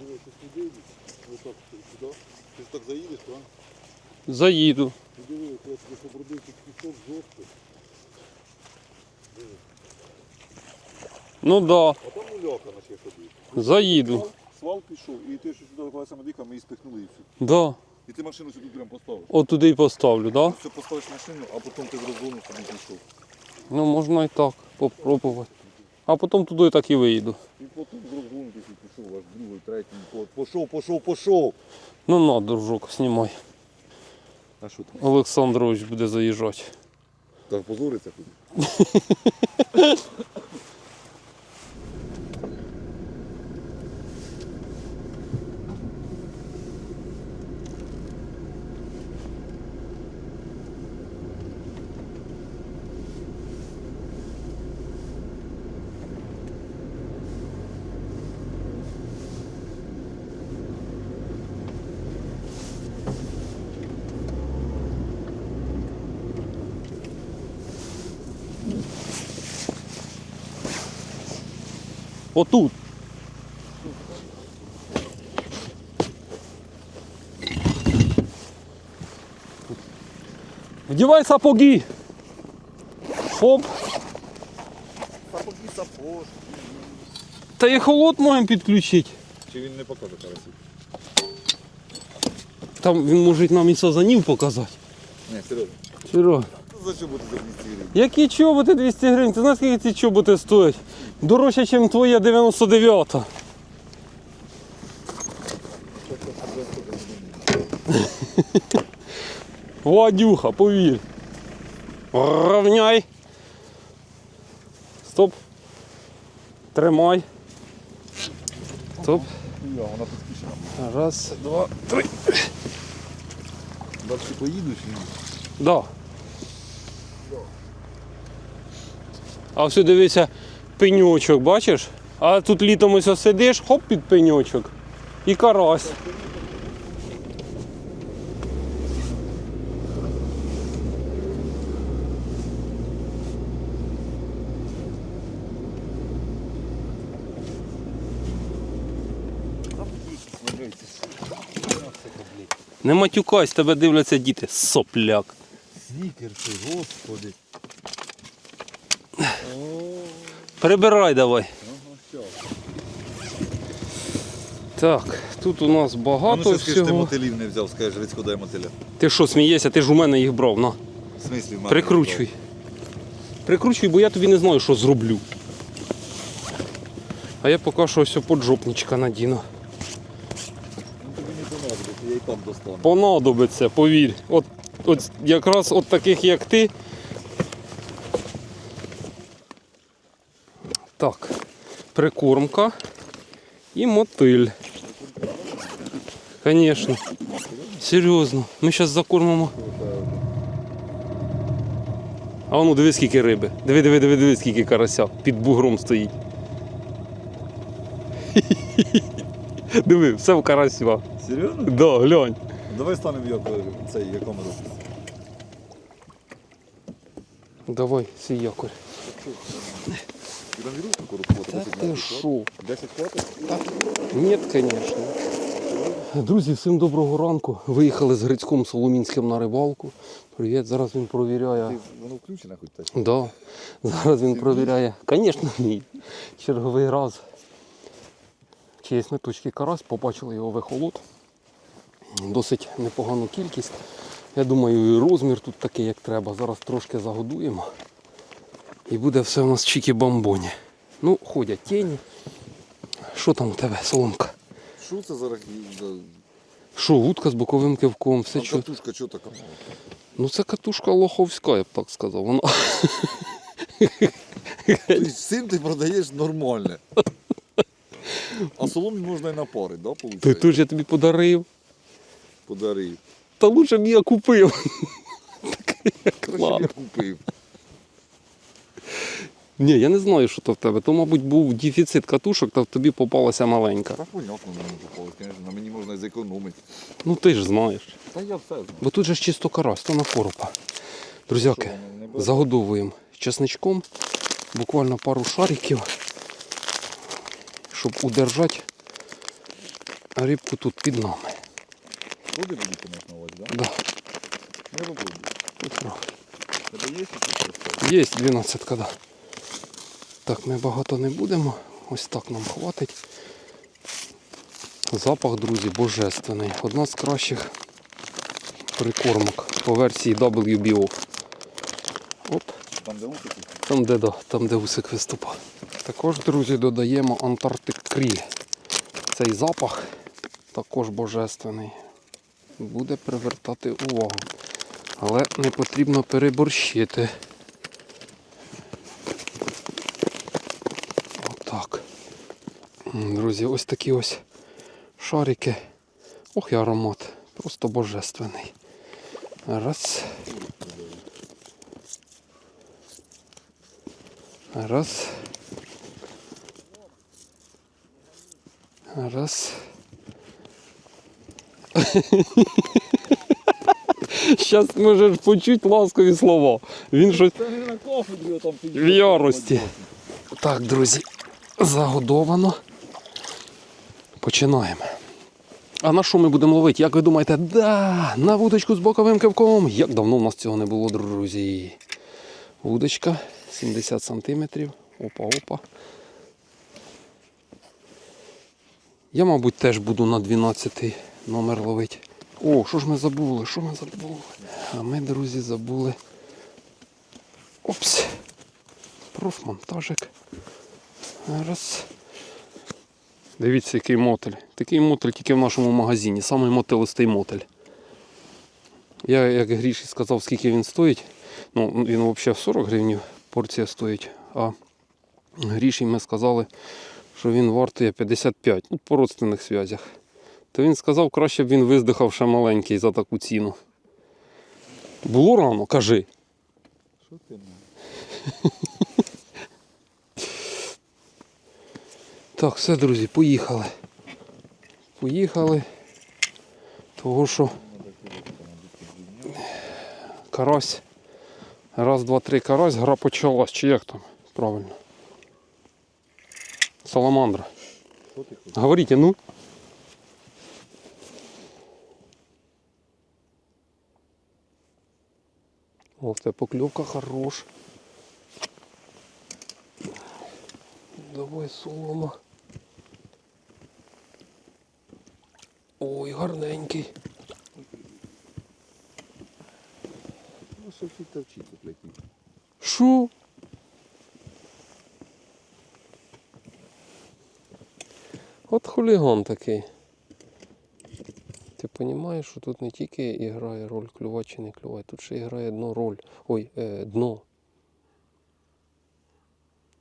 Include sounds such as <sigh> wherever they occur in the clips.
Дивись, ти сюди, ось так сюди. Ти ж так заїдеш, так? Заїду. Ти диви, коли тобі побродив, тут. Ну да, А там муляка на ще ходив. заїду. Свал, свал пішов, і ти що сюди колесами дика, ми її спихнули і все. Да. І ти машину сюди прям поставив. От туди і поставлю, да? Все поставиш машину, а потім ти в розгону собі пішов. Ну можна і так попробувати. А потім туди так і виїду. І потім в розгону пішов, аж другий, третій, по- пішов, пішов, пішов. Ну на, дружок, знімай. А що там? Олександрович буде заїжджати. Так позориться куди? <laughs> Отут. Вдівай сапоги. Хоп. Сапоги, сапож. Та і холод можемо підключити. Чи він не покаже карасів? Там він може нам і сазанів показати. Ні, серйозно. Серйозно. За буде за 200 гривень? Які чоботи 200 гривень? Ти знаєш, скільки ці чоботи стоять? Дорожче, ніж твоя 99-та. Вадюха, повір. Равняй. Стоп. Тримай. Стоп. Вона. Раз, два, три. Далі поїдеш і... Да. А все дивися, пеньочок, бачиш? А тут літом ось сидиш, хоп під пеньочок. І карась. Не матюкайся, тебе дивляться діти. Сопляк. Снікерси, господи. Прибирай давай. Так, тут у нас А ну багато що скажеш, ти всього. мотилів не взяв, скажеш, Грицько дай мотиля. Ти що, смієшся? Ти ж у мене їх брав, на. В смислі, в мене Прикручуй. Прикручуй, бо я тобі не знаю, що зроблю. А я поки що ось поджопничка надіну. Ну тобі не понадобиться, я і так достану. Понадобиться, повір. От, от якраз от таких як ти. Так, прикормка і мотиль. Звісно. Серйозно. Ми зараз закормимо. А ну диви скільки риби. Диви, диви, диви, диви, скільки карася під бугром стоїть. <laughs> Диви, все в карасях. Серйозно? Да, глянь. Давай станемо як цей, як камеру. Давай, свій якорь. Там таку руку? Та ти шо? 10 хватить? Ні, звісно. Друзі, всім доброго ранку. Виїхали з Грицьком Соломінським на рибалку. Привіт, зараз він провіряє. Ти, воно включене хоч теж? Да. Зараз він провіряє. Звісно, ні. Черговий раз. Чи є меточки карась, побачили його вихолод. Досить непогану кількість. Я думаю, і розмір тут такий, як треба. Зараз трошки загодуємо. І буде все у нас чікі-бамбоні. Ну, ходять тіні. Що там у тебе, соломка? Що це за? Що, вудка з боковим кивком, все А чу. катушка що така? Ну це катушка лоховська, я б так сказав. Вона Тобто всім ти продаєш нормальне. А соломі можна і на пари, да, ти виходить? теж я тобі подарив. Подарив. Та лучше б я купив. Краще б я купив. Ні, я не знаю, що то в тебе. То, мабуть, був дефіцит катушок, та тобі попалася маленька. Та понятно, мені попалось, звісно, на мені можна і зекономити. Ну ти ж знаєш. Та я все знаю. Бо тут же ж чисто карась, то на коропа. Друзяки, загодовуємо чесничком. Буквально пару шариків, щоб удержати рибку тут під нами. Води будуть, конечно, ось, да? Да, Я попробую. Тебе є ще щось? Є 12 да. Так, ми багато не будемо. Ось так нам хватить. Запах, друзі, божественний. Одна з кращих прикормок по версії WBO. Оп, Там де там де, да, там, де усик виступав. Також, друзі, додаємо Антарктик Крі. Цей запах також божественний. Буде привертати увагу. Але не потрібно переборщити. Отак. М, Друзі, ось такі ось шарики. Ох, і аромат. Просто божественний. Раз. Раз. Раз. <laughs> Зараз можеш почути ласкові слова. Він щось в ярості. Так, друзі, загодовано. Починаємо. А на що ми будемо ловити? Як ви думаєте? Да, на вудочку з боковим кивком. Як давно в нас цього не було, друзі. Вудочка 70 сантиметрів. Опа, опа. Я, мабуть, теж буду на 12 номер ловити. О, що ж ми забули? Що ми забули? А ми, друзі, забули. Опс. Профмонтажик. Раз. Дивіться, який мотель. Такий мотель тільки в нашому магазині. Самий мотелистий мотель. Я, як Гріші сказав, скільки він стоїть. Ну, він взагалі 40 гривень порція стоїть. А Гріші ми сказали, що він вартує 55 ну, по родственних зв'язях. То він сказав, краще б він виздихав ще маленький за таку ціну. Було рано, кажи. Що ти? <laughs> Так, все, друзі, поїхали. Поїхали. Того що карась. Раз, два, три карась, гра почалась. Чи як там? Правильно. Саламандра. Говорите, ну. О, тебе поклевка хорош. Давай солома. Ой, гарненький. Ну, що всі товчиться, блядь. Що? От хуліган такий. Ти розумієш, що тут не тільки грає роль клювати чи не клювати, тут ще грає дно роль. Ой, е, дно.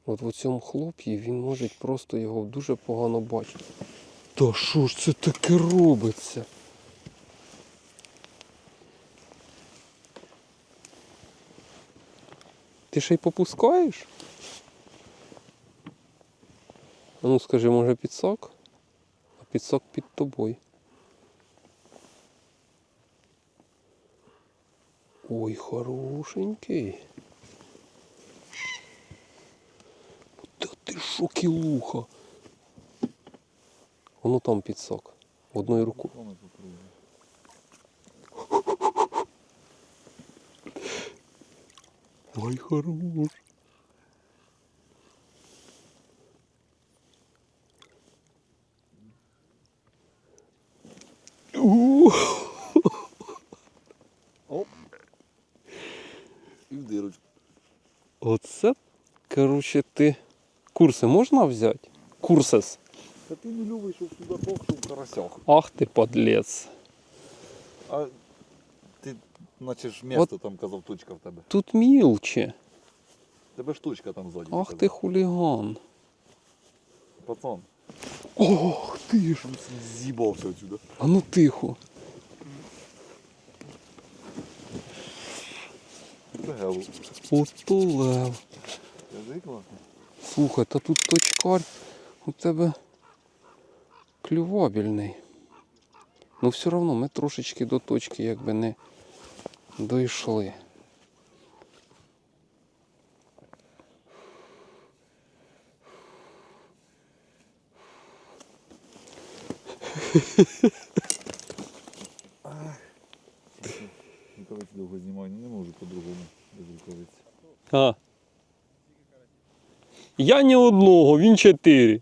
От в цьому хлоп'ї він може просто його дуже погано бачити. Та що ж це таке робиться? Ти ще й попускаєш? Ну скажи, може підсак? А підсак під тобою. Ой, хорошенький. Та ти що, там підсак. Одною рукою. Ой, хорош. Оп. І в дирочку. Оце, короче, ти. Курси можна взяти? Курсес. Та ти не любиш, щоб сюди похшив в карасях. Ах ти подлец. А ти, наче ж місто там казав, точка в тебе. Тут мілче. Тебе ж точка там ззаді. Ах ти хуліган. Пацан, Ох ти ж. з'їбався отсюда. А ну тихо. Ото лев. Слухай, та тут точкар у тебе клювабельний. Ну все одно ми трошечки до точки якби не дійшли. Рукавиці довго знімаю, ну не можу по-другому без рукавиці. А. Я ні одного, він чотири.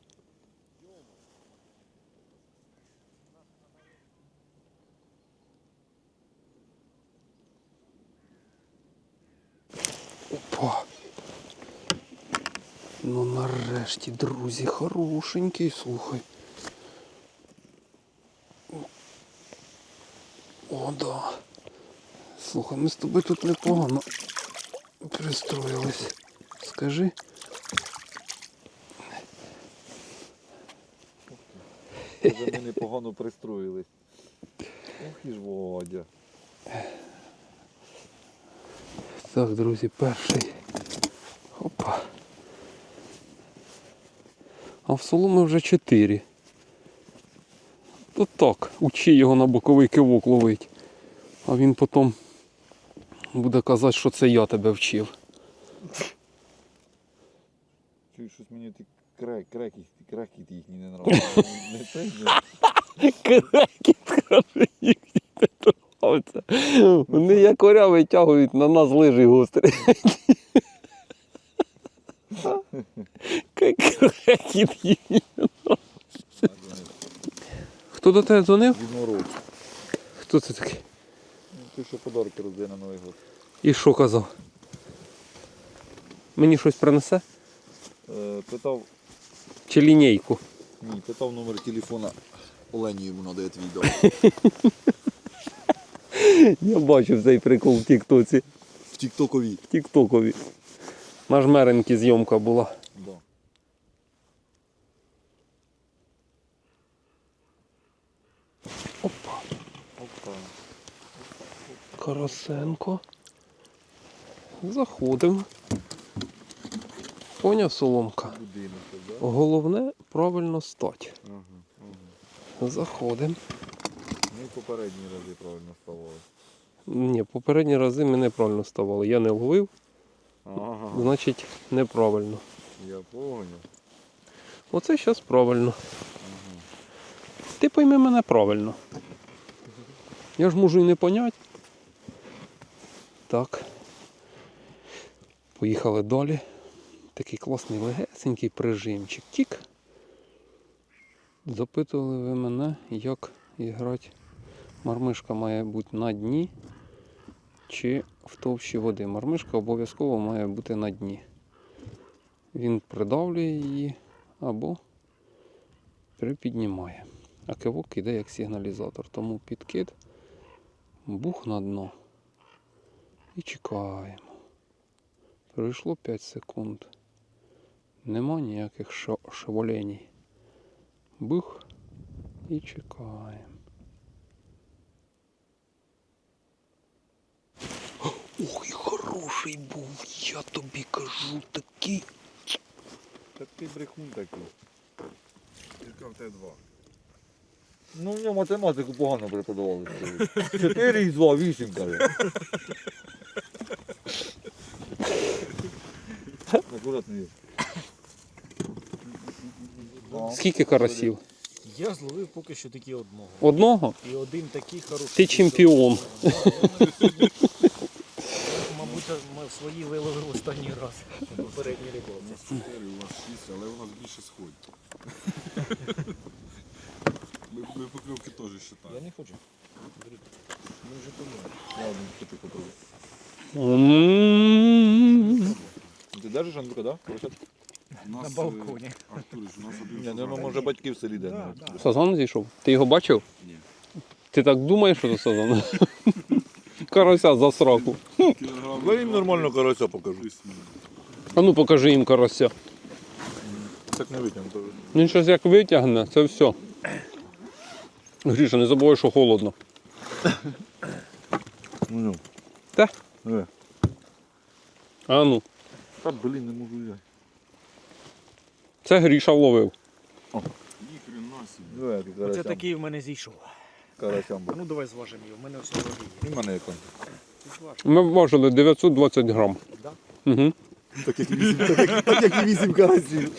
Ну нарешті, друзі, хорошенький, слухай. О, да. Слухай, ми з тобою тут непогано пристроїлись. Скажи. Вже ми непогано пристроїлись. Ох і ж Водя. Так, друзі, перший. Опа. А в соломи вже чотири. То так, учи його на боковий кивок ловить. А він потім буде казати, що це я тебе вчив. Чую, щось мені ті крек, креки, крекіт їхні не нравиться. <laughs> Крекіт, каже, їхні не торгавця. Вони витягують на нас лижі гострі. Крекіт. Хто до тебе дзвонив? Хто це такий? Ти що подарки роздає на Новий год. І що казав? Мені щось принесе? Е, питав, Чи лінійку? ні, питав номер телефона. Олені йому надає твій дом. Я бачив цей прикол в Тіктоці. В Тіктокові. Тіктокові. На жмеренки зйомка була. Да. Опа. Опа. Карасенко. Заходимо. Поняв соломка. Головне правильно. Ага, ага. Заходимо. Ми попередні рази правильно ставали. Ні, попередні рази ми неправильно ставали. Я не ловив, Ага. значить неправильно. Я понял. Оце зараз правильно. Ти пойми мене правильно. Я ж можу і не понять. Так. Поїхали далі. Такий класний легесенький прижимчик. Тік. Запитували ви мене, як грати. Мармишка має бути на дні чи в товщі води. Мармишка обов'язково має бути на дні. Він придавлює її або припіднімає. А кивок іде як сигналізатор. Тому підкид, бух на дно. І чекаємо. Пройшло 5 секунд. Нема ніяких шеволеній. Бух і чекаємо. Ой, хороший був, я тобі кажу, такий. Та ти брехун такий. Яка в тебе два? Ну, в нього математику погано преподавали. 4 і 2, 8, каже. Акуратно є. Скільки карасів? Я зловив поки що тільки одного. Одного? І один такий хороший. Ти чемпіон. Мабуть, ми свої виловив останній раз попередній рибалці. 4, у вас 6, але у нас більше сходить. Ми, ми покльовки теж Я вважаємо. не хочу. Беріть. Ми вже помили. Я один тільки попробую. М. Ти держиш, Андрюка, да? Поросят? У нас, На е, балконі. Артурич, у нас один Ні, ну фазан. може батьки в селі де. Да, да. Сазан зійшов? Ти його бачив? Ні. Ти так думаєш, що це сазан? <laughs> Карася за сраку. Кілограм Ви їм нормально карася покажу. плюс-мінус. А ну покажи їм карася. Так не витягну. то- Він щось як витягне, це все. Гріша, не забувай, що холодно. Ну, Та? е. А ну, Та блін, не можу взяти. це Гріша вловив. Ніхрена собі. Ну, як Оце карасям. такий в мене зійшов. Карасям був. Ну давай зважимо його, в мене ваги є. І мене як он. Ти зваж. Ми важили 920 грам. Да? Угу. Так як і вісім, так як, так як і вісім карасів.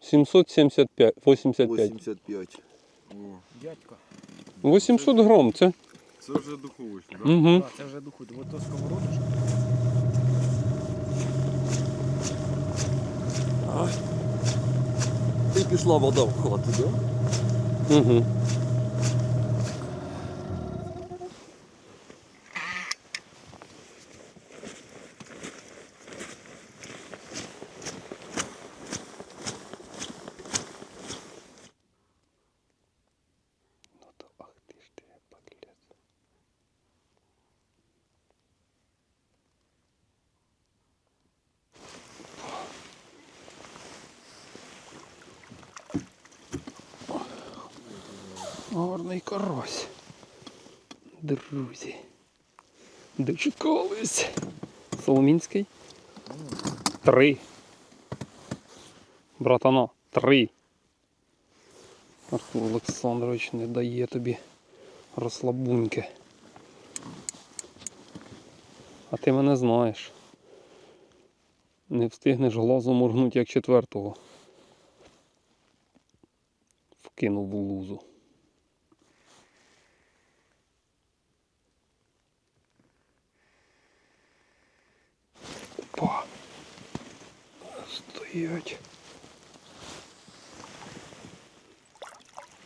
775, 85. 85. О, Дядька. 800 грам, це. це вже духовочка, так? Угу. Так, це вже духу. Ось то сковородочка. І пішла вода в хату, да? Угу. Карась. Друзі. Дочекались. Соломінський. Три. Братано, три. Артур Олександрович не дає тобі розслабуньки. А ти мене знаєш. Не встигнеш глазом моргнути як четвертого. Вкинув в лузу. Опа. Стоять.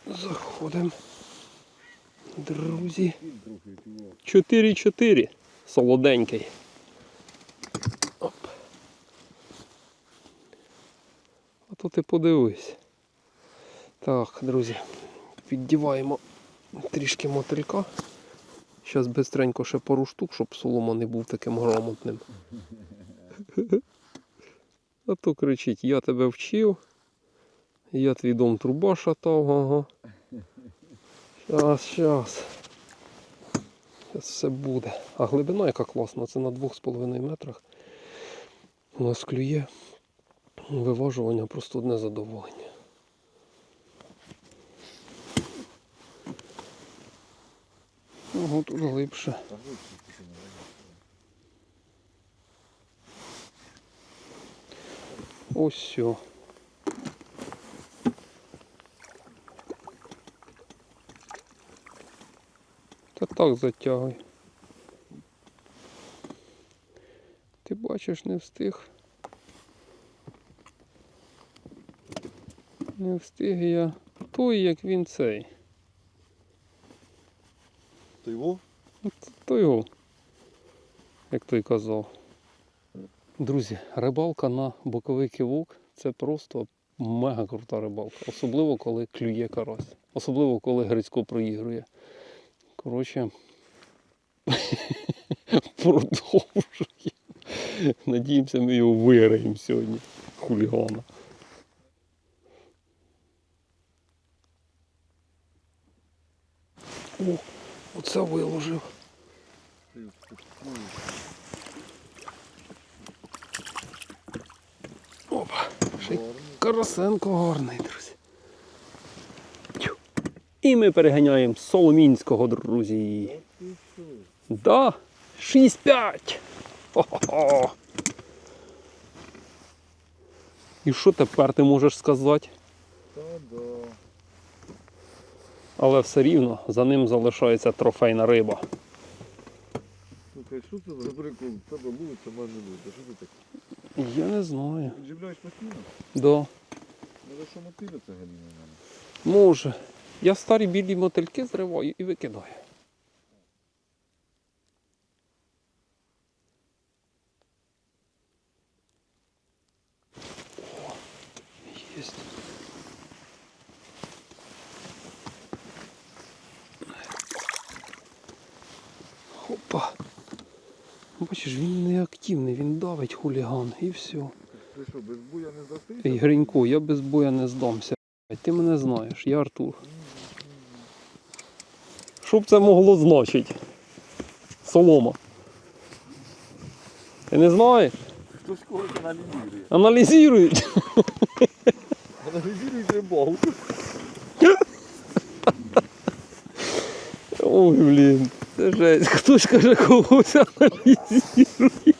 Заходимо. Друзі. 4-4. Солоденький. Оп. А то ти подивись. Так, друзі, піддіваємо трішки мотилька. Зараз бистренько ще пару штук, щоб солома не був таким грамотним. А то кричить, я тебе вчив, я твій дом труба шатав, ага. Щас, щас. Щас все буде. А глибина яка класна, це на 2,5 метрах. У нас клює. Виважування просто одне задоволення. Ого, тут глибше. Ось все. Та так затягуй. Ти бачиш, не встиг. Не встиг я той, як він цей. То його? От То його, як той казав. Друзі, рибалка на боковий кивок це просто мега крута рибалка. Особливо, коли клює карась. Особливо, коли Грицько проігрує. Коротше, <laughs> продовжує. Надіємося, ми його виграємо сьогодні. Хулігана. О, оце виложив. Опа, Карасенко гарний, друзі. І ми переганяємо Соломінського, друзі. Да, 6-5. Хо-хо-хо. І що тепер ти можеш сказати? Та да. Але все рівно за ним залишається трофейна риба. Слухай, що це за прикол? Тебе ловиться, мене не ловиться. Що це таке? Я не знаю. Підживляєш постійно? Да. Може, що мотиля це галіна? Може. Я старі білі мотильки зриваю і викидаю. О, Єсть. Опа. Бачиш, він не активний, він давить хуліган і все. Ти що, без буя не здастися? Ей, Гринько, я без боя не здамся. Ти мене знаєш, я Артур. Що б це могло значити? Солома. Ти не знаєш? Хтось когось аналізує. Аналізують. Аналізують рибалку. Ой, блін. Це жесть. Хтось каже, когось аналізує.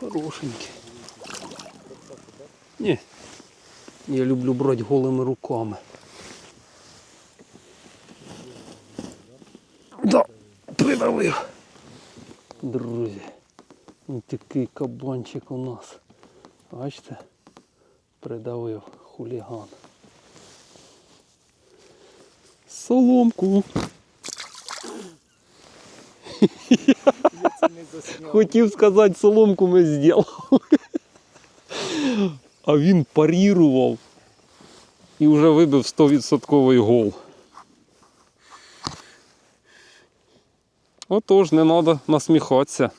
Хорошенький. Ні. Я люблю брати голими руками. Да, придавив. Друзі. Ось такий кабанчик у нас. Бачите? Придавив хуліган. Соломку. Хотів сказати, соломку ми зробили. А він парірував і вже вибив 100% гол. Отож, не треба насміхатися.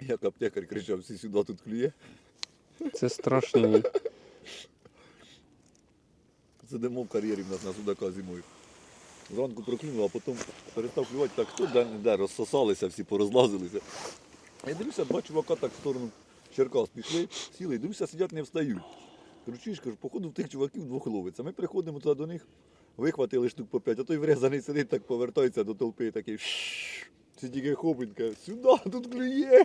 Як аптекар кричав, всі сюди тут клює. Це страшно. Сидимо в кар'єрі в нас на судака зимою. Зранку проклюнув, а потім перестав клювати, так хто де не де, розсосалися, всі порозлазилися. Я дивлюся, два чувака так в сторону Черкас пішли, сіли, дивлюся, сидять, не встають. Кажу, чуєш, кажу, походу в тих чуваків двох ловиться. Ми приходимо туди до них, вихватили штук по п'ять, а той врезаний сидить, так повертається до толпи, такий. Це тільки хопить, каже, сюди, тут клює.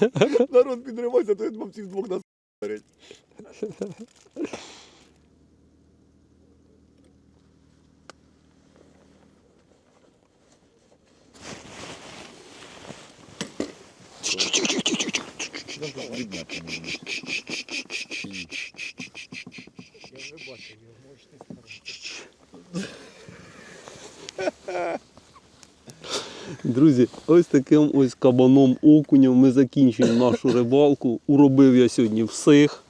<laughs> Народ підривається, то я думав, всіх двох нас береть. Я вже бачив його мощний старий. Друзі, ось таким ось кабаном окунем ми закінчуємо нашу рибалку. Уробив я сьогодні всіх.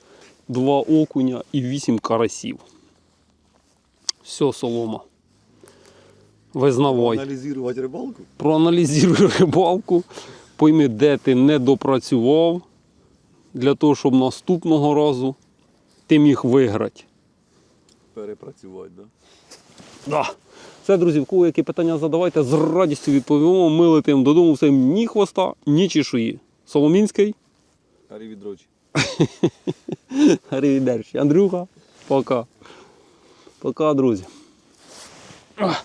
Два окуня і вісім карасів. Все, солома. Визнавай. Аналізувати рибалку. проаналізуй рибалку, пойми, де ти не допрацював, для того, щоб наступного разу ти міг виграти. Перепрацювати, да? Да. Все, друзі, в кого які питання задавайте, з радістю відповімо. Ми летимо додому, всім ні хвоста, ні чешуї. Соломінський, Гарі відрочі. <laughs> Арівідерчі. Андрюха, пока. Пока, друзі. Ах.